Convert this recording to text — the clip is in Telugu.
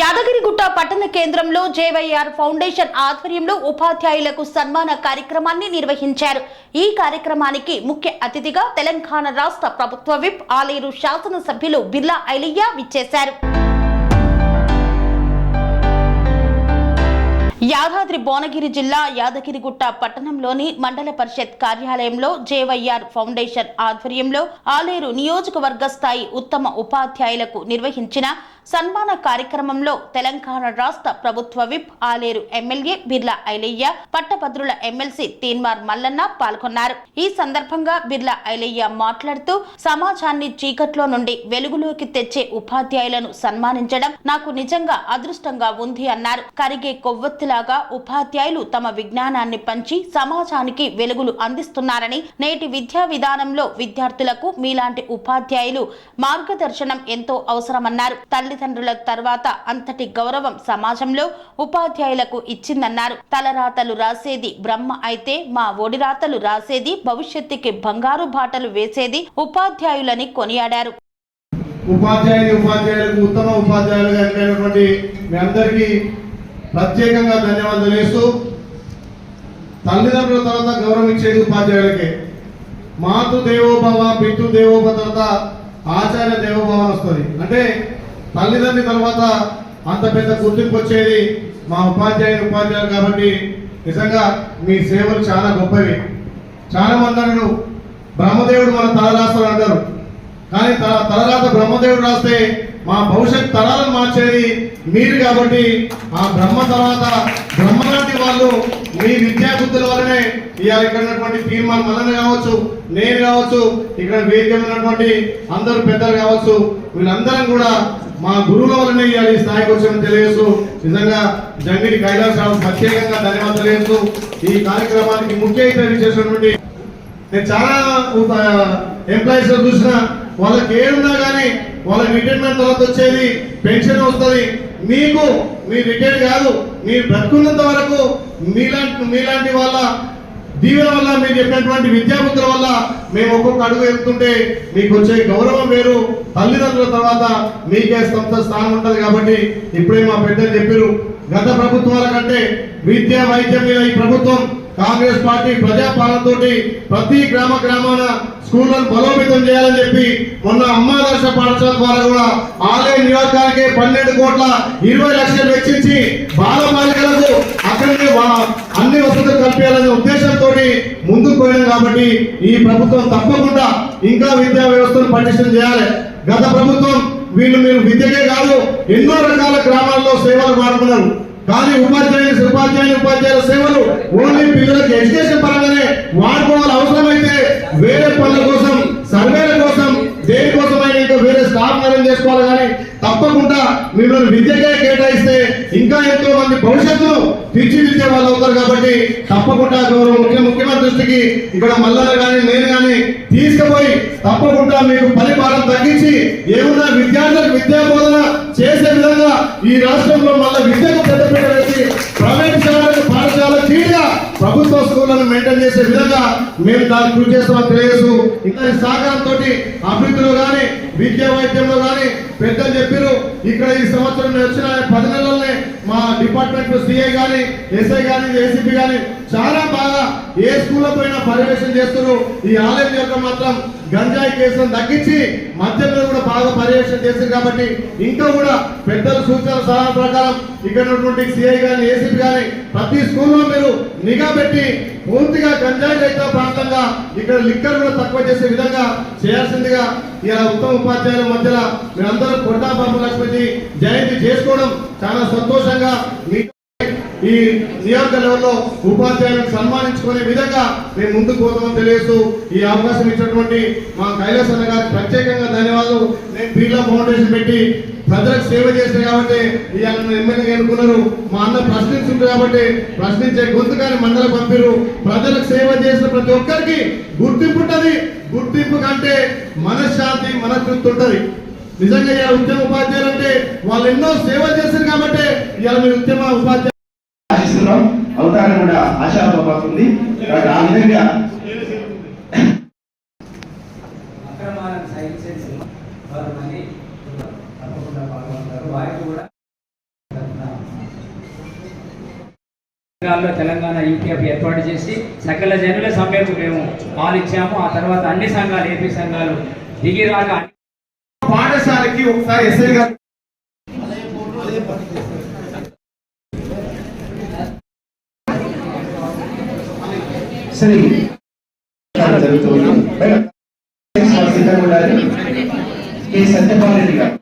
యాదగిరిగుట్ట పట్టణ కేంద్రంలో జేవైఆర్ ఫౌండేషన్ ఆధ్వర్యంలో ఉపాధ్యాయులకు సన్మాన కార్యక్రమాన్ని నిర్వహించారు. ఈ కార్యక్రమానికి ముఖ్య అతిథిగా తెలంగాణ రాష్ట్ర ప్రభుత్వ విప్ ఆలేరు శాసనసభ్యులు బిర్లా ఐలియా విచ్చేశారు. యాదాద్రి భువనగిరి జిల్లా యాదగిరిగుట్ట పట్టణంలోని మండల పరిషత్ కార్యాలయంలో జేవైఆర్ ఫౌండేషన్ ఆధ్వర్యంలో ఆలేరు నియోజకవర్గ స్థాయి ఉత్తమ ఉపాధ్యాయులకు నిర్వహించిన సన్మాన కార్యక్రమంలో తెలంగాణ రాష్ట్ర ప్రభుత్వ విప్ ఆలేరు ఎమ్మెల్యే బిర్లా ఐలయ్య పట్టభద్రుల ఎమ్మెల్సీ తీన్మార్ మల్లన్న పాల్గొన్నారు. ఈ సందర్భంగా బిర్లా ఐలయ్య మాట్లాడుతూ సమాజాన్ని చీకట్లో నుండి వెలుగులోకి తెచ్చే ఉపాధ్యాయులను సన్మానించడం నాకు నిజంగా అదృష్టంగా ఉంది అన్నారు. కరిగే కొవ్వొత్తిలాగా ఉపాధ్యాయులు తమ విజ్ఞానాన్ని పంచి సమాజానికి వెలుగులు అందిస్తున్నారని నేటి విద్యా విధానంలో విద్యార్థులకు మీలాంటి ఉపాధ్యాయులు మార్గదర్శనం ఎంతో అవసరమన్నారు. తల్లి తల్లిదండ్రుల తర్వాత అంతటి గౌరవం సమాజంలో ఉపాధ్యాయులకు ఇచ్చిందన్నారు. తలరాతలు రాసేది బ్రహ్మ అయితే మా ఒడిరాతలు రాసేది భవిష్యత్తుకి బంగారు బాటలు వేసేది ఉపాధ్యాయులని కొనియాడారు. ఉపాధ్యాయులు ఉపాధ్యాయులకు ఉత్తమ ఉపాధ్యాయులుగా ఎన్నికైనటువంటి మీ అందరికీ ప్రత్యేకంగా ధన్యవాదాలు తెలియస్తూ తల్లిదండ్రుల తర్వాత గౌరవం ఇచ్చేది ఉపాధ్యాయులకే. మాతృ దేవోభవ పితృ దేవోభవ తర్వాత ఆచార్య దేవోభవ వస్తుంది. అంటే తల్లిదండ్రి తర్వాత అంత పెద్ద గుర్తింపు వచ్చేది మా ఉపాధ్యాయులు ఉపాధ్యాయులు కాబట్టి నిజంగా మీ సేవలు చాలా గొప్పవి. చాలా మంది అన్నారు బ్రహ్మదేవుడు మన తల రాస్తాడు అంటారు. కానీ తల తలరాత బ్రహ్మదేవుడు రాస్తే మా భవిష్యత్ తరాలను మార్చేది మీరు కాబట్టి ఆ బ్రహ్మ తర్వాత బ్రహ్మ లాంటి వాళ్ళు మీ విద్యాబుద్ధుల వల్లనే ఇవాళ ఇక్కడ ఉన్నటువంటి తీర్మానం మల్లన్న కావచ్చు నేను కావచ్చు ఇక్కడ వేదిక ఉన్నటువంటి అందరూ పెద్దలు కావచ్చు వీళ్ళందరం కూడా మా గురువుల వల్లనే ఇవాళ ఈ స్థాయికి వచ్చామని తెలియజేస్తూ నిజంగా జంగిడి కైలాసరావు ప్రత్యేకంగా ధన్యవాదాలు తెలియజేస్తూ ఈ కార్యక్రమానికి ముఖ్య అతిథి చేసినటువంటి నేను చాలా ఎంప్లాయీస్ చూసిన వాళ్ళకి ఏడున్నా కానీ వాళ్ళకి రిటైర్మెంట్ తర్వాత వచ్చేది పెన్షన్ వస్తుంది. మీకు మీ రిటైర్ కాదు మీరు బ్రతుకున్నంత వరకు మీలాంటి మీలాంటి వాళ్ళ దీవెన వల్ల మీరు చెప్పినటువంటి విద్యాబుద్ధుల వల్ల మేము ఒక్కొక్క అడుగు వెళ్తుంటే మీకు వచ్చే గౌరవం వేరు. తల్లిదండ్రుల తర్వాత మీకే సంస్థ స్థానం ఉంటుంది కాబట్టి ఇప్పుడే మా పెద్దలు చెప్పారు గత ప్రభుత్వాల కంటే విద్య వైద్యం మీద ఈ ప్రభుత్వం కాంగ్రెస్ పార్టీ ప్రజాపాలనతోటి ప్రతి గ్రామ గ్రామాన స్కూళ్ళను బలోపేతం చేయాలని చెప్పి మొన్న అమ్మాదర్శ పాఠశాల ద్వారా కూడా ఆలయ నియోజకానికి పన్నెండు కోట్ల ఇరవై లక్షలు వెచ్చించి బాలబాలికలకు అక్కడికి అన్ని వసతులు కల్పించాలనే ఉద్దేశంతో ముందుకు పోయాం కాబట్టి ఈ ప్రభుత్వం తప్పకుండా ఇంకా విద్యా వ్యవస్థను పటిష్టం చేయాలి. గత ప్రభుత్వం వీళ్ళు మీరు విద్యకే కాదు ఎన్నో రకాల గ్రామాల్లో సేవలు వాడుకున్నారు. కానీ ఉపాధ్యాయులు ఉపాధ్యాయులు ఉపాధ్యాయుల సేవలు ఓన్లీ పిల్లలకు ఎడ్యుకేషన్ పరంగానే వాడుకోవాలి అవసరమే వేరే పనుల కోసం సర్వేల కోసం దేనికోసమైనా ఇంకా వేరే స్టాఫ్ అరేంజ్ చేసుకోవాలి కానీ తప్పకుండా మిమ్మల్ని విద్యకే కేటాయిస్తే ఇంకా ఎంతో మంది భవిష్యత్తును తీర్చిదిద్దే వాళ్ళు అవుతారు కాబట్టి తప్పకుండా గౌరవ ముఖ్య ముఖ్యమంత్రి దృష్టికి ఇక్కడ మల్లన్న కానీ నేను కానీ తీసుకుపోయి తప్పకుండా మీకు పని భారం తగ్గించి ఏమన్నా విద్యార్థులకు విద్యా బోధన చేసే విధంగా ఈ రాష్ట్రంలో మళ్ళీ విద్యకు పెద్దపీట చేసే విధంగా మేము దాన్ని కృషి చేస్తామని తెలియజేస్తూ ఇంకా సహకారంతో అభివృద్ధిలో కానీ విద్యా వైద్యంలో కానీ పెద్దలు చెప్పారు ఇక్కడ ఈ సంవత్సరం వచ్చిన పది మా డిపార్ట్మెంట్ సిఐ కానీ ఎస్ఐ కానీ ఏసీపీ కానీ చాలా బాగా ఏ స్కూల్లో పోయినా పర్యవేక్షణ చేస్తున్నారు. ఈ ఆలయం యొక్క మాత్రం గంజాయి కేసులను తగ్గించి మద్యంలో కూడా బాగా పర్యవేక్షణ చేశారు కాబట్టి ఇంకా కూడా పెద్దల సూచనల సలహా ప్రకారం ఇక్కడ ఉన్నటువంటి సిఐ కానీ ఏసీపీ కానీ ప్రతి స్కూల్లో మీరు నిఘా పెట్టి పూర్తిగా గంజాయి రహిత ప్రాంతంగా ఇక్కడ లిక్కర్ కూడా తక్కువ చేసే విధంగా చేయాల్సిందిగా ఇలా ఉత్తమ ఉపాధ్యాయుల మధ్యలో మీరందరూ కొట్టా బాబు లక్ష్మీజీ జయంతి చేసుకోవడం చాలా సంతోషంగా మీ ఈ నియోజక లెవెల్లో ఉపాధ్యాయులను సన్మానించుకునే విధంగా మేము ముందుకు పోతామని తెలియజేస్తూ ఈ అవకాశం ఇచ్చినటువంటి మా కైలాస్ అన్న గారికి ప్రత్యేకంగా ధన్యవాదాలు. నేను బిర్లా ఫౌండేషన్ పెట్టి ప్రజలకు సేవ చేశారు కాబట్టి ఇవాళ ఎమ్మెల్యే అనుకున్నారు మా అన్న ప్రశ్నించుంటారు కాబట్టి ప్రశ్నించే గొంతుకాని మండలి పంపిరు ప్రజలకు సేవ చేసిన ప్రతి ఒక్కరికి గుర్తింపు ఉంటుంది. గుర్తింపు కంటే మనశ్శాంతి మనస్తృప్తి ఉంటుంది. నిజంగా ఇలా ఉద్యమ ఉపాధ్యాయులు అంటే వాళ్ళు ఎన్నో సేవ చేశారు కాబట్టి ఇలా మీరు ఉద్యమ ఉపాధ్యాయులు. ఆశిస్తున్నాం. అవుతారని కూడా ఆశాభావం ఉంది. ఆ విధంగా అక్రమాలను సహించేసి వారు మళ్ళీ తప్పకుండా పాల్గొంటారు వారికి కూడా సంఘాల్లో తెలంగాణ యూపీఎఫ్ ఏర్పాటు చేసి సకల జనుల సమ్మెకు మేము పాలిచ్చాము. ఆ తర్వాత అన్ని సంఘాలు ఏపీ సంఘాలు దిగిరాక పాఠశాలకి ఒకసారి ఎస్ఐ గారు జరుగుతుంది ఉండాలి. కె. సత్యపాల్ రెడ్డి గారు.